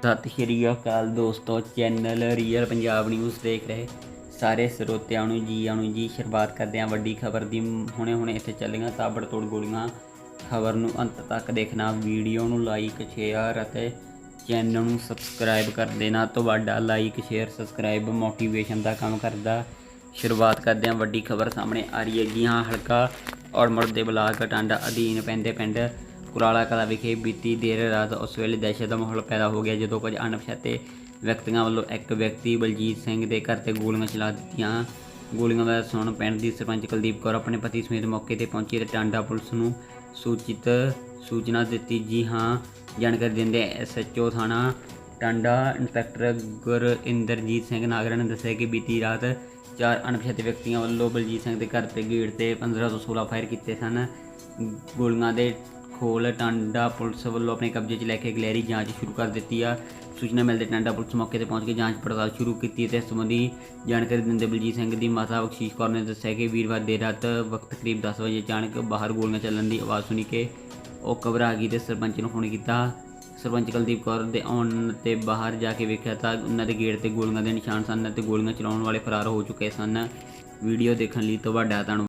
ਸਤਿ ਸ਼੍ਰੀ ਅਕਾਲ ਦੋਸਤੋ, channel real Punjab news ਦੇਖ ਰਹੇ ਸਾਰੇ ਸਰੋਤਿਆਂ ਨੂੰ ਜੀ ਆਣੂ ਜੀ, ਸ਼ੁਰੂਆਤ ਕਰਦੇ ਹਾਂ ਵੱਡੀ ਖਬਰ ਦੀ। ਹੁਣੇ ਹੁਣੇ ਇੱਥੇ ਚੱਲੀਆਂ ਤਾਬੜਤੋੜ ਗੋਲੀਆਂ। ਖਬਰ ਨੂੰ ਅੰਤ ਤੱਕ ਦੇਖਣਾ, ਵੀਡੀਓ ਨੂੰ ਲਾਈਕ ਸ਼ੇਅਰ ਅਤੇ ਚੈਨਲ ਨੂੰ ਸਬਸਕ੍ਰਾਈਬ ਕਰ ਦੇਣਾ। ਤੁਹਾਡਾ ਲਾਈਕ ਸ਼ੇਅਰ ਸਬਸਕ੍ਰਾਈਬ ਮੋਟੀਵੇਸ਼ਨ ਦਾ ਕੰਮ ਕਰਦਾ। ਸ਼ੁਰੂਆਤ ਕਰਦੇ ਹਾਂ ਵੱਡੀ ਖਬਰ ਸਾਹਮਣੇ ਆ ਰਹੀ ਹੈ। ਜੀ ਹਾਂ, ਹਲਕਾ ਔੜਮੜ ਦੇ ਬਲਾਕ, ਟਾਂਡਾ ਅਧੀਨ ਪੈਂਦੇ ਪਿੰਡ ਕੁਰਾਲਾ ਕਲਾ ਵਿਖੇ ਬੀਤੀ ਦੇਰ ਰਾਤ ਉਸ ਵੇਲੇ ਦਹਿਸ਼ਤ ਦਾ ਮਾਹੌਲ ਪੈਦਾ ਹੋ ਗਿਆ, ਜਦੋਂ ਕੁਝ ਅਣਪਛਾਤੇ ਵਿਅਕਤੀਆਂ ਵੱਲੋਂ ਇੱਕ ਵਿਅਕਤੀ ਬਲਜੀਤ ਸਿੰਘ ਦੇ ਘਰ ਤੇ ਗੋਲੀਆਂ ਚਲਾ ਦਿੱਤੀਆਂ। ਗੋਲੀਆਂ ਦਾ ਸੁਣ ਪਿੰਡ ਦੀ ਸਰਪੰਚ ਕੁਲਦੀਪ ਕੌਰ ਆਪਣੇ ਪਤੀ ਸਮੇਤ ਮੌਕੇ ਤੇ ਪਹੁੰਚੀ ਤੇ ਟਾਂਡਾ ਪੁਲਿਸ ਨੂੰ ਸੂਚਿਤ ਸੂਚਨਾ ਦਿੱਤੀ। ਜੀ ਹਾਂ, ਜਾਣਕਾਰੀ ਦਿੰਦੇ ਐਸਐਚਓ ਥਾਣਾ ਟਾਂਡਾ ਇੰਸਪੈਕਟਰ ਗੁਰਿੰਦਰਜੀਤ ਸਿੰਘ ਨਾਗਰਾ ਨੇ ਦੱਸਿਆ ਕਿ ਬੀਤੀ ਰਾਤ ਚਾਰ ਅਣਪਛਾਤੇ ਵਿਅਕਤੀਆਂ ਵੱਲੋਂ ਬਲਜੀਤ ਸਿੰਘ ਦੇ ਘਰ ਤੇ ਗੇਟ ਤੇ 15 ਤੋਂ 16 ਫਾਇਰ ਕੀਤੇ ਸਨ। ਗੋਲੀਆਂ ਦੇ ਖੋਲ, ਟਾਂਡਾ ਪੁਲਿਸ ਵੱਲੋਂ ਆਪਣੇ ਕਬਜ਼ੇ 'ਚ ਲੈ ਕੇ ਗਲੈਰੀ ਜਾਂਚ ਸ਼ੁਰੂ ਕਰ ਦਿੱਤੀ ਆ। ਸੂਚਨਾ ਮਿਲਦੇ ਟਾਂਡਾ ਪੁਲਿਸ ਮੌਕੇ ਤੇ ਪਹੁੰਚ ਕੇ ਜਾਂਚ ਪੜਤਾਲ ਸ਼ੁਰੂ ਕੀਤੀ ਤੇ ਇਸ ਸੰਬੰਧੀ ਜਾਣਕਾਰੀ ਦਿੰਦੇ ਬਲਜੀਤ ਸਿੰਘ ਦੀ ਮਾਤਾ ਬਖਸ਼ੀਸ਼ ਕੌਰ ਨੇ ਦੱਸਿਆ ਕਿ ਵੀਰਵਾਰ ਦੇਰ ਰਾਤ ਵਕਤ ਕਰੀਬ 10 ਵਜੇ ਅਚਾਨਕ ਬਾਹਰ ਗੋਲੀਆਂ ਚੱਲਣ ਦੀ ਆਵਾਜ਼ ਸੁਣੀ ਕੇ ਉਹ ਘਬਰਾ ਗਈ ਤੇ ਸਰਪੰਚ ਨੂੰ ਫੋਨ ਕੀਤਾ। ਸਰਪੰਚ ਕੁਲਦੀਪ ਕੌਰ ਦੇ ਆਉਣ ਤੇ ਬਾਹਰ ਜਾ ਕੇ ਵੇਖਿਆ ਤਾਂ ਉਹਨਾਂ ਦੇ ਗੇਟ ਤੇ ਗੋਲੀਆਂ ਦੇ ਨਿਸ਼ਾਨ ਸਨ ਤੇ ਗੋਲੀਆਂ ਚਲਾਉਣ ਵਾਲੇ ਫਰਾਰ ਹੋ ਚੁੱਕੇ ਸਨ। ਵੀਡੀਓ ਦੇਖਣ ਲਈ ਤੁਹਾਡਾ ਧੰਨਵਾਦ।